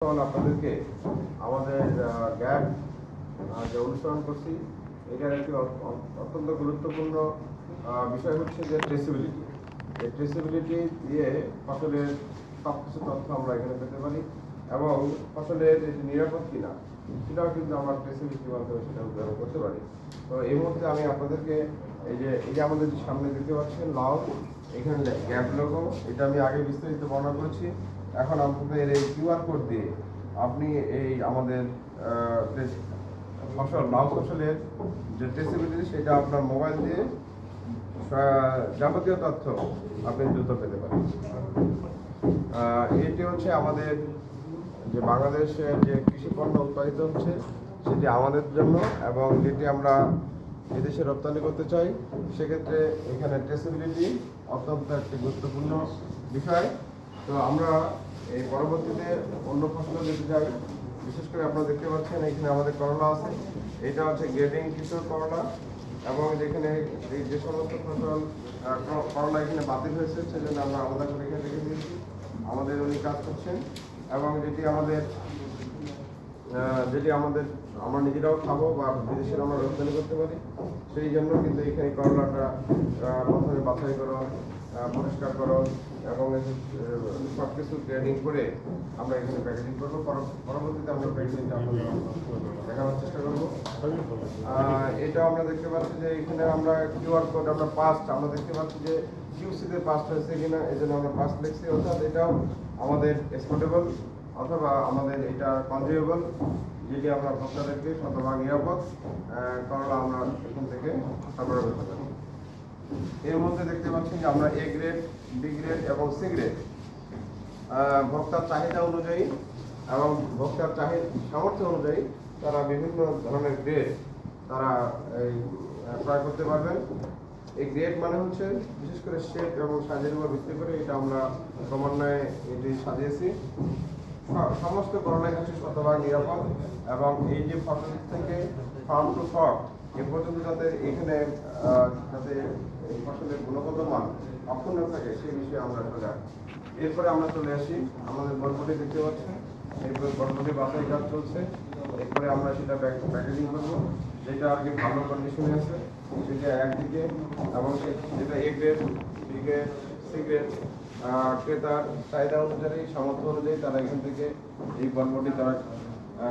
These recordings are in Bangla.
আপনাদেরকে আমাদের গ্যাপ যে অনুসরণ করছি, এটার একটি অত্যন্ত গুরুত্বপূর্ণ বিষয় হচ্ছে যে ট্রেসিবিলিটি এই ট্রেসিবিলিটি দিয়ে ফসলের সব কিছু তথ্য আমরা এখানে পেতে পারি এবং ফসলের নিরাপদ কিনা, সেটাও কিন্তু আমরা ট্রেসিবিলিটির মাধ্যমে সেটা উদ্ধার করতে পারি। তো এই মুহূর্তে আমি আপনাদেরকে এই যে এই যে আমাদের সামনে দেখতে পাচ্ছেন লাউ এখানে গ্যাপ লোগো এটা আমি আগে বিস্তারিত বর্ণনা করেছি। এখন আপনাদের এই কিউআর কোড দিয়ে আপনি এই আমাদের ফসল লাউ ফসলের যে ট্রেসিবিলিটি সেটা আপনার মোবাইল দিয়ে যাবতীয় তথ্য আপনি দ্রুত পেতে পারেন। এটি হচ্ছে আমাদের যে বাংলাদেশে যে কৃষি পণ্য উৎপাদিত হচ্ছে, সেটি আমাদের জন্য এবং যেটি আমরা এদেশে রপ্তানি করতে চাই, সেক্ষেত্রে এখানে ট্রেসিবিলিটি অত্যন্ত একটি গুরুত্বপূর্ণ বিষয়। তো আমরা এই পরবর্তীতে অন্য ফসলও যেতে চাই বিশেষ করে আপনারা দেখতে পাচ্ছেন এখানে আমাদের করলা আছে। এটা হচ্ছে গ্রেডিং কিশোর করলা এবং যেখানে এই যে সমস্ত ফসল করলা এখানে বাতিল হয়েছে সেজন্য আমরা আলাদা করে এখানে রেখে দিয়েছি। আমাদের উনি কাজ করছেন এবং যেটি আমাদের যেটি আমাদের আমরা নিজেরাও খাব বা বিদেশের আমরা রপ্তানি করতে পারি সেই জন্য কিন্তু এখানে করলাটা প্রথমে বাছাই করা আহ, পরিষ্কার করো এবং সব কিছু ট্রেনিং করে আমরা এখানে প্যাকেজিং করব। পর- পরবর্তীতে আমরা প্যাকেজিংটা দেখানোর চেষ্টা করব। এটা আমরা দেখতে পাচ্ছি যে এখানে আমরা কিউআর কোড আমরা পাস্ট আমরা দেখতে পাচ্ছি যে কিউসিতে পাস্ট হয়েছে কিনা, এই জন্য আমরা পাস্ট লিখছি। অর্থাৎ এটাও আমাদের এক্সপোর্টেবল অথবা আমাদের এটা কনজিউয়েবল যেটি আমরা ভোক্তাদেরকে শতভাগ নিরাপদ করলা আমরা এখান থেকে সরবরাহ করতে পারি। এর মধ্যে দেখতে পাচ্ছি যে আমরা এ গ্রেড বি গ্রেড এবং সি গ্রেড ভোক্তার চাহিদা অনুযায়ী এবং ভোক্তার চাহিদা সামর্থ্য অনুযায়ী তারা বিভিন্ন ধরনের গ্রেড তারা এই ক্রয় করতে পারবেন। এই গ্রেড মানে হচ্ছে বিশেষ করে শেপ এবং সাজের উপর ভিত্তি করে এটা আমরা ক্রমান্বয়ে এটি সাজিয়েছি। সমস্ত করলাই হচ্ছে শতভাগ নিরাপদ এবং এই যে ফসল থেকে ফার্ম টু ফক এ পর্যন্ত যাতে এখানে যাতে এই ফসলের গুণগত মান অক্ষুণ্ণ থাকে, সেই বিষয়ে আমরা সজাগ এরপরে আমরা চলে আসি, আমাদের বরবটি দেখতে পাচ্ছেন, এরপরে বরবটি বাসায় কাজ চলছে। এরপরে আমরা সেটা প্যাকেজিং করব, যেটা আর কি ভালো কন্ডিশনে আছে, সেটা একদিকে, এবং যেটা A grade B grade C grade ক্রেতার চাহিদা অনুযায়ী, সামর্থ্য অনুযায়ী তারা এখান থেকে এই পণ্যটি তারা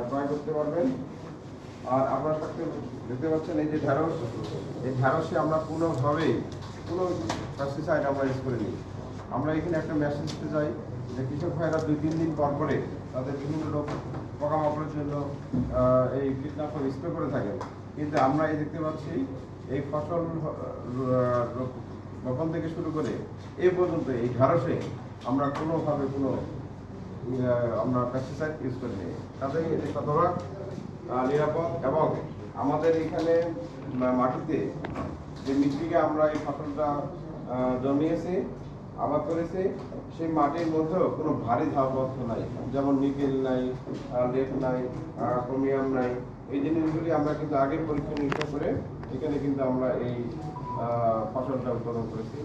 ক্রয় করতে পারবেন। আর আপনার সাথে দেখতে পাচ্ছেন এই যে ঢ্যাঁড়স এই ঢ্যাঁড়সে আমরা কোনোভাবেই কোনো পেস্টিসাইড আমরা ইউজ করিনি আমরা এখানে একটা মেসেজ দিতে চাই যে কৃষক ভাইরা দুই তিন দিন পর পরে তাদের বিভিন্ন রোগ পোকামাকড়ের জন্য এই কীটনাশক স্প্রে করে থাকেন কিন্তু আমরা এই দেখতে পাচ্ছি এই ফসল রোপণ থেকে শুরু করে এ পর্যন্ত এই ঢ্যাঁড়সে আমরা কোনোভাবে কোনো আমরা পেস্টিসাইড ইউজ করিনি শতভাগ আহ, নিরাপদ এবং আমাদের এখানে মাটিতে যে মৃত্তিকা আমরা এই ফসলটা জমিয়েছি আবাদ করেছি সেই মাটির মধ্যেও কোনো ভারী ধারপত্র নাই। যেমন নিকেল নাই লেড নাই ক্রোমিয়াম নাই। এই জিনিসগুলি আমরা কিন্তু আগে পরীক্ষা নিরীক্ষা করে এখানে কিন্তু আমরা এই ফসলটা উৎপাদন করেছি।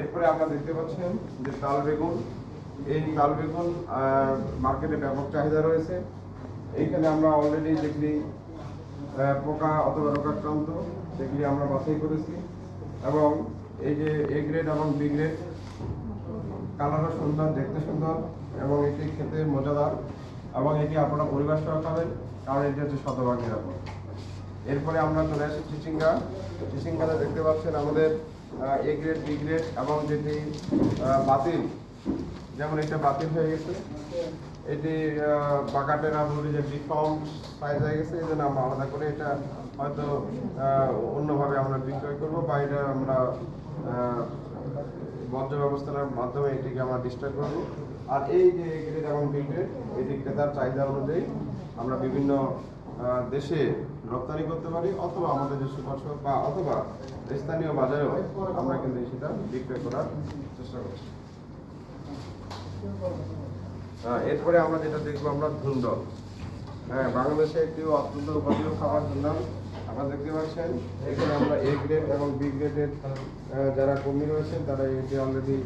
এরপরে আমরা দেখতে পাচ্ছেন যে তাল বেগুন এই তাল বেগুন মার্কেটে ব্যাপক চাহিদা রয়েছে। এইখানে আমরা অলরেডি আহ, পোকা অথবা রোগাক্রান্ত, সেগুলি আমরা বাছাই করেছি। এবং এই যে এ গ্রেড এবং বি গ্রেড কালারও সুন্দর, দেখতে সুন্দর এবং এটি খেতে মজাদার এবং এটি আপনারা পরিবার সহ খাবেন, কারণ এটি হচ্ছে শতভাগ নিরাপদ এরপরে আমরা চলে আসি চিচিঙ্গা। চিচিঙ্গাতে দেখতে পাচ্ছেন আমাদের এ গ্রেড বি গ্রেড এবং যেটি বাতিল। যেমন এটা বাতিল হয়ে গেছে। এটি বাকাটেরা বলি যে ডিফর্ম সাইজ হয়ে গেছে, এই জন্য আমরা আলাদা করে এটা হয়তো অন্যভাবে আমরা বিক্রয় করব বা এটা আমরা বর্জ্য ব্যবস্থার মাধ্যমে এটিকে আমরা ডিস্ট্রয় করব। আর এই যে গ্রেড এবং বি গ্রেড এটি ক্রেতার চাহিদা অনুযায়ী আমরা বিভিন্ন দেশে রপ্তানি করতে পারি, অথবা আমাদের যে সুপার শপ বা অথবা স্থানীয় বাজারেও আমরা কিন্তু সেটা বিক্রয় করার চেষ্টা করছি। হ্যাঁ, এরপরে আমরা যেটা দেখব আমরা ধুন্দল হ্যাঁ বাংলাদেশে একটি অত্যন্ত উপাদেয় খাবার ধুন্দল আপনারা দেখতে পাচ্ছেন। এখানে আমরা এ গ্রেড এবং বি গ্রেডের যারা কর্মী রয়েছেন তারা এটি অলরেডি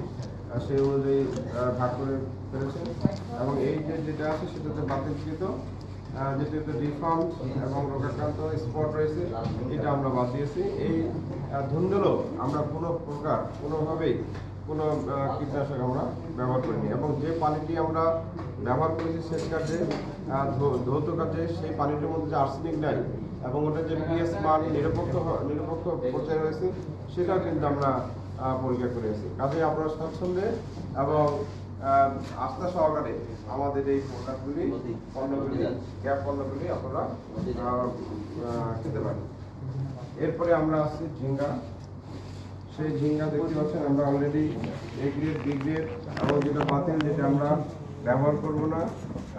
সেই অনুযায়ী ভাগ করে ফেলেছেন। এবং এই যে যেটা আছে সেটাতে বাতিলকৃত আহ, যেটাতে ডিফর্ম এবং রোগাক্রান্ত স্পট রয়েছে এটা আমরা বাদ দিয়েছি। এই আহ, ধুন্দুলো আমরা কোনো প্রকার কোনোভাবেই কোনো কীটনাশক আমরা ব্যবহার করিনি। এবং যে পানিটি আমরা ব্যবহার করেছি সেচ কাজে ধৌত কাজে, সেই পানিটির মধ্যে যে আর্সেনিক নাই এবং ওটা যে পিএস মান নিরপেক্ষ নিরপেক্ষ পর্যায়ে রয়েছে সেটাও কিন্তু আমরা পরীক্ষা করেছি কাজে আপনারা স্বচ্ছন্দে এবং আস্থা সহকারে আমাদের এই প্রোডাক্টগুলি পণ্যগুলি গ্যাপ পণ্যগুলি আপনারা খেতে পারেন। এরপরে আমরা আসছি ঝিঙ্গা। সেই ঝিঙ্গা দেখতে পাচ্ছেন, আমরা already A grade B grade এবং যেটা বাতিল যেটা আমরা ব্যবহার করব না,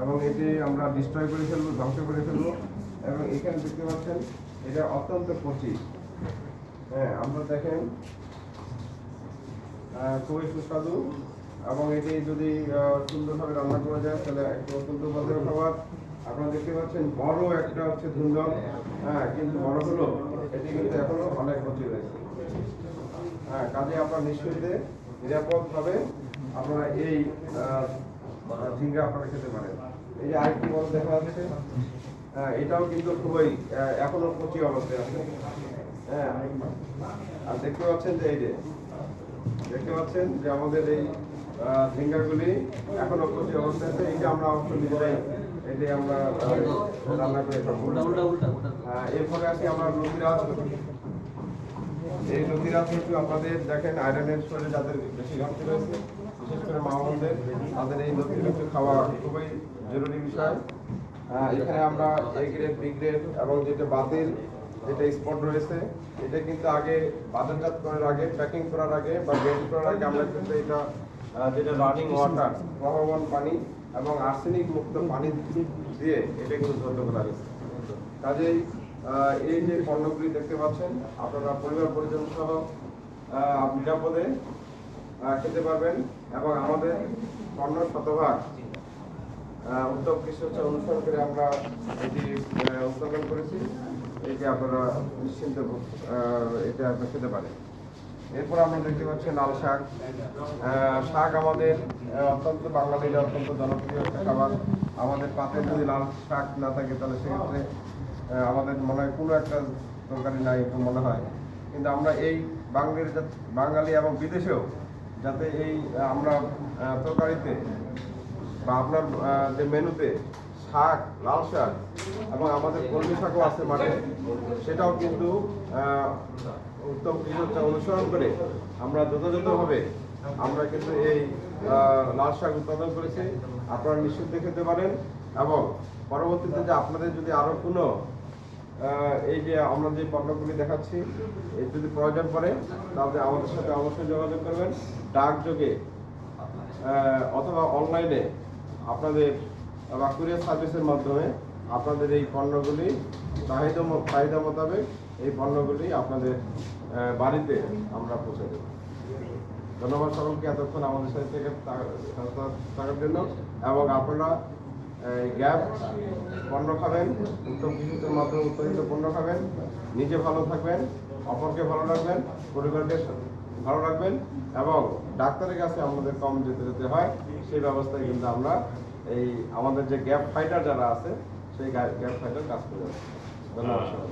এবং এটি আমরা ডিস্ট্রয় করে ফেলব, ধ্বংস করে ফেলব, এবং এখানে দেখতে পাচ্ছেন, এটা অত্যন্ত কচি হ্যাঁ আমরা দেখেন খুবই সুস্বাদু, এবং এটি যদি সুন্দরভাবে রান্না করা যায়, তাহলে একটু অত্যন্ত মজার খাবার। আপনারা দেখতে পাচ্ছেন, বড় একটা হচ্ছে ধুন্দল হ্যাঁ কিন্তু বড় হলো, এটি কিন্তু এখনও অনেক কচি রয়েছে হ্যাঁ কাজে আপনারা নিশ্চিন্তে নিরাপদভাবে আপনারা এই ঝিঙ্গা আপনারা খেতে পারেন। এই যে আরেকটি বল দেখা যাচ্ছে হ্যাঁ, এটাও কিন্তু খুবই এখনও কচি অবস্থায় আছে। হ্যাঁ আর দেখতে পাচ্ছেন যে এই যে দেখতে পাচ্ছেন যে আমাদের এই ঝিঙ্গাগুলি এখনও কচি অবস্থায় আছে। এইটা আমরা অবশ্য নিজেরাই এটি আমরা রান্না করে আহ, এরপরে আসি আমরা লতিরাজ এই লতিরাজ কিন্তু আপনাদের দেখেন আয়রনের শরীরে যাদের বেশি ঘাটতি রয়েছে বিশেষ করে মা বোনদের, তাদের এই লতিরাজ খাওয়া খুবই জরুরি বিষয়। এখানে আমরা এ গ্রেড বি গ্রেড এবং যেটা বাতিল যেটা স্পট রয়েছে, এটা কিন্তু আগে বাজারজাত করার আগে প্যাকিং করার আগে বা বেড করার আগে আমরা কিন্তু এটা যেটা রানিং ওয়াটার প্রবাহমান পানি এবং আর্সেনিক মুক্ত পানি দিয়ে এটা কিন্তু ধন্য করা গেছে কাজেই এই যে পণ্যগুলি দেখতে পাচ্ছেন, আপনারা পরিবার পরিজন সহ নিরাপদে খেতে পারবেন এবং আমাদের পণ্য শতভাগ উদ্যোগ কৃষি হচ্ছে অনুসরণ করে আমরা এটি উৎপাদন করেছি। এটি আপনারা নিশ্চিন্ত এটা আপনারা খেতে পারেন। এরপর আমরা দেখতে পাচ্ছি লাল শাক। শাক আমাদের অত্যন্ত বাঙালির অত্যন্ত জনপ্রিয় খাবার আমাদের পাতে যদি লাল শাক না থাকে, তাহলে সেক্ষেত্রে আমাদের মনে হয় কোনো একটা তরকারি নাই এরকম মনে হয়। কিন্তু আমরা এই বাঙালির বাঙালি এবং বিদেশেও যাতে এই আমরা তরকারিতে বা আপনার যে মেনুতে শাক, লাল শাক এবং আমাদের কলমি শাকও আছে মানে সেটাও কিন্তু উত্তম কৃষকটা অনুসরণ করে আমরা যথাযথভাবে আমরা কিন্তু এই লাল শাক উৎপাদন করেছি। আপনারা নিশ্চিন্তে খেতে পারেন এবং পরবর্তীতে যে আপনাদের যদি আরও কোনো এই যে আমরা যে পণ্যগুলি দেখাচ্ছি যদি প্রয়োজন পড়ে, তাহলে আমাদের সাথে অবশ্যই যোগাযোগ করবেন। ডাক যোগে অথবা অনলাইনে আপনাদের বা কুরিয়ার সার্ভিসের মাধ্যমে আপনাদের এই পণ্যগুলি চাহিদা চাহিদা মোতাবেক এই পণ্যগুলি আপনাদের বাড়িতে আমরা পৌঁছে দেব। ধন্যবাদ সকলকে এতক্ষণ আমাদের সাথে থেকে থাকা- থাকা- থাকার জন্য এবং আপনারা গ্যাপ, পণ্য খাবেন, উত্তম কৃষির মাধ্যমে উৎপাদিত পণ্য খাবেন, নিজে ভালো থাকবেন, অপরকে ভালো রাখবেন, পরিবারকে ভালো রাখবেন এবং ডাক্তারের কাছে আমাদের কম যেতে যেতে হয়, সেই ব্যবস্থায় কিন্তু আমরা এই আমাদের যে গ্যাপ ফাইটার যারা আছে, সেই গ্যাপ ফাইটার কাজ করে যাচ্ছে।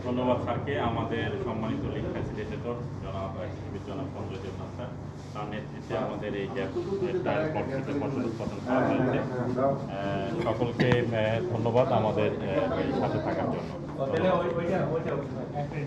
ধন্যবাদ। স্যারকে আমাদের সম্মানিত লিগ ফ্যাসিলিটেটর জনাব এক্সিকিউটিভ জনাব পঞ্চায়েত স্যার তার নেতৃত্বে আমাদের এই গ্যাপ ফসল উৎপাদন করা হ্যাঁ, হয়েছে হ্যাঁ, হ্যাঁ, দাও। আহ, সকলকে ধন্যবাদ আমাদের সাথে থাকার জন্য।